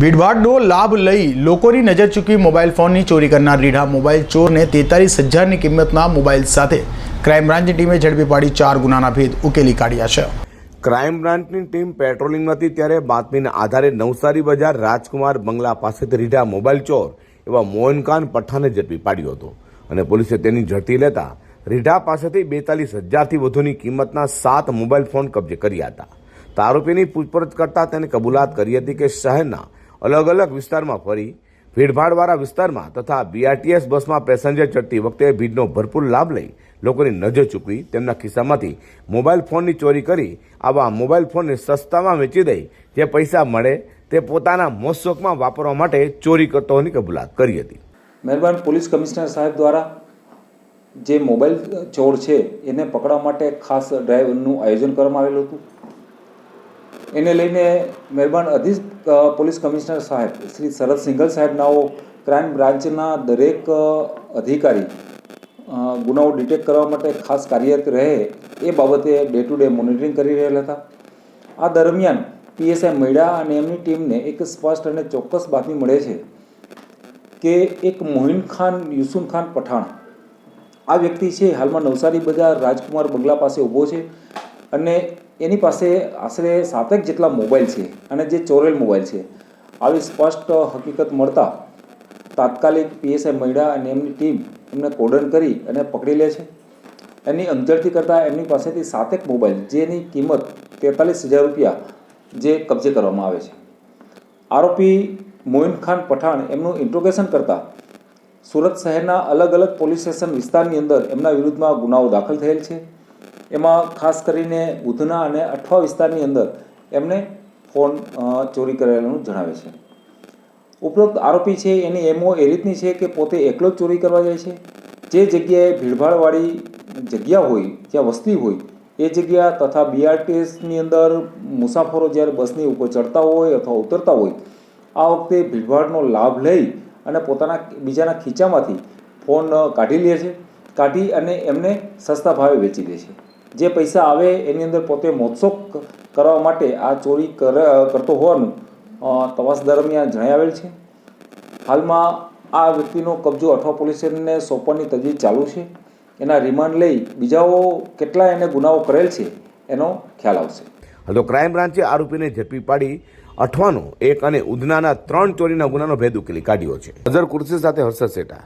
ભીડભાડનો લાભ લઈ લોકોની નજર ચૂકી મોબાઈલ ફોનની ચોરી કરનાર રીઢા મોબાઈલ ચોરને તેતાલીસ હજારની કિંમતના મોબાઈલ સાથે ક્રાઇમ બ્રાન્ચની ટીમે ઝડપી પાડી ચાર ગુનાના ભેદ ઉકેલી કાઢ્યા છે. ક્રાઇમ બ્રાન્ચની ટીમ પેટ્રોલિંગમાં હતી ત્યારે બાતમીના આધારે નવસારી બજાર રાજકુમાર બંગલા પાસેથી રીઢા મોબાઈલ ચોર એવા મોહનખાન પઠાને ઝડપી પાડ્યો હતો અને પોલીસે તેની ઝડપી લેતા રીઢા પાસેથી બેતાલીસ હજારથી વધુની કિંમતના સાત મોબાઈલ ફોન કબજે કર્યા હતા. આરોપીની પૂછપરછ કરતા તેને કબૂલાત કરી હતી કે શહેરના અલગ અલગ વિસ્તારમાં ફરી ભીડભાડવાળા વિસ્તારમાં તથા બીઆરટીએસ બસમાં પેસેન્જર ચડતી વખતે ભીડનો ભરપૂર લાભ લઈ લોકોની નજર ચૂકવી તેમના ખિસ્સામાંથી મોબાઈલ ફોનની ચોરી કરી આવા મોબાઈલ ફોનને સસ્તામાં વેચી દઈ જે પૈસા મળે તે પોતાના મોજશોખમાં વાપરવા માટે ચોરી કરતો હોવાની કબૂલાત કરી હતી. મહેરબાન પોલીસ કમિશનર સાહેબ દ્વારા જે મોબાઈલ ચોર છે એને પકડવા માટે ખાસ ડ્રાઈવનું આયોજન કરવામાં આવેલું હતું. એને લઈને મહેરબાન અધિક પોલીસ કમિશનર સાહેબ, શ્રી શરદ સિંઘલ સાહેબનાઓ ક્રાઇમ બ્રાન્ચના દરેક અધિકારી ગુનાઓ ડિટેક્ટ કરવા માટે ખાસ કાર્યરત રહે એ બાબતે ડે ટુ ડે મોનિટરિંગ કરી રહેલા હતા. આ દરમિયાન પીએસઆઈ મૈડા અને એમની ટીમને એક સ્પષ્ટ અને ચોક્કસ બાતમી મળે છે કે એક મોહિન ખાન યુસુન ખાન પઠાણ, આ વ્યક્તિ છે હાલમાં નવસારી બજાર રાજકુમાર બંગલા પાસે ઊભો છે. અને એની પાસે આશરે સાતેક જેટલા મોબાઈલ છે અને જે ચોરેલ મોબાઈલ છે. આવી સ્પષ્ટ હકીકત મળતા તાત્કાલિક પીએસઆઈ મહિડા અને એમની ટીમ એમને કોડન કરી અને પકડી લે છે. એની અંજળથી કરતાં એમની પાસેથી સાતેક મોબાઈલ, જેની કિંમત તેતાલીસ હજાર રૂપિયા જે કબજે કરવામાં આવે છે. આરોપી મોઇન ખાન પઠાણ એમનું ઇન્ટ્રોગેશન કરતાં સુરત શહેરના અલગ અલગ પોલીસ સ્ટેશન વિસ્તારની અંદર એમના વિરુદ્ધમાં ગુનાઓ દાખલ થયેલ છે. એમાં ખાસ કરીને ઉધના અને અઠવા વિસ્તારની અંદર એમને ફોન ચોરી કરેલાનું જણાવે છે. ઉપરોક્ત આરોપી છે એની એમઓ એ રીતની છે કે પોતે એકલો જ ચોરી કરવા જાય છે. જે જગ્યાએ ભીડભાડવાળી જગ્યા હોય, જ્યાં વસ્તી હોય, એ જગ્યા તથા બીઆરટીએસની અંદર મુસાફરો જ્યારે બસની ઉપર ચડતા હોય અથવા ઉતરતા હોય, આ વખતે ભીડભાડનો લાભ લઈ અને પોતાના બીજાના ખીચામાંથી ફોન કાઢી લે છે, કાઢી અને એમને સસ્તા ભાવે વેચી દે છે. જે પૈસા આવે એની અંદર પોતે મોત્સોક કરવા માટે આ ચોરી કર, કરતો હોવાનું તપાસ દરમિયાન જણાવેલ છે. હાલમાં આ વ્યક્તિનો કબજો અઠવા પોલીસ સોંપવાની તજવીજ ચાલુ છે. એના રિમાન્ડ લઈ બીજાઓ કેટલા એને ગુનાઓ કરેલ છે, એનો ખ્યાલ આવશે. તો ક્રાઇમ બ્રાન્ચે આરોપીને ઝડપી પાડી અઠવાનો એક અને ઉધનાના ત્રણ ચોરીના ગુનાનો ભેદ ઉકેલી કાઢ્યો છે. અઝર કુર્સી સાથે હર્ષદ શેઠા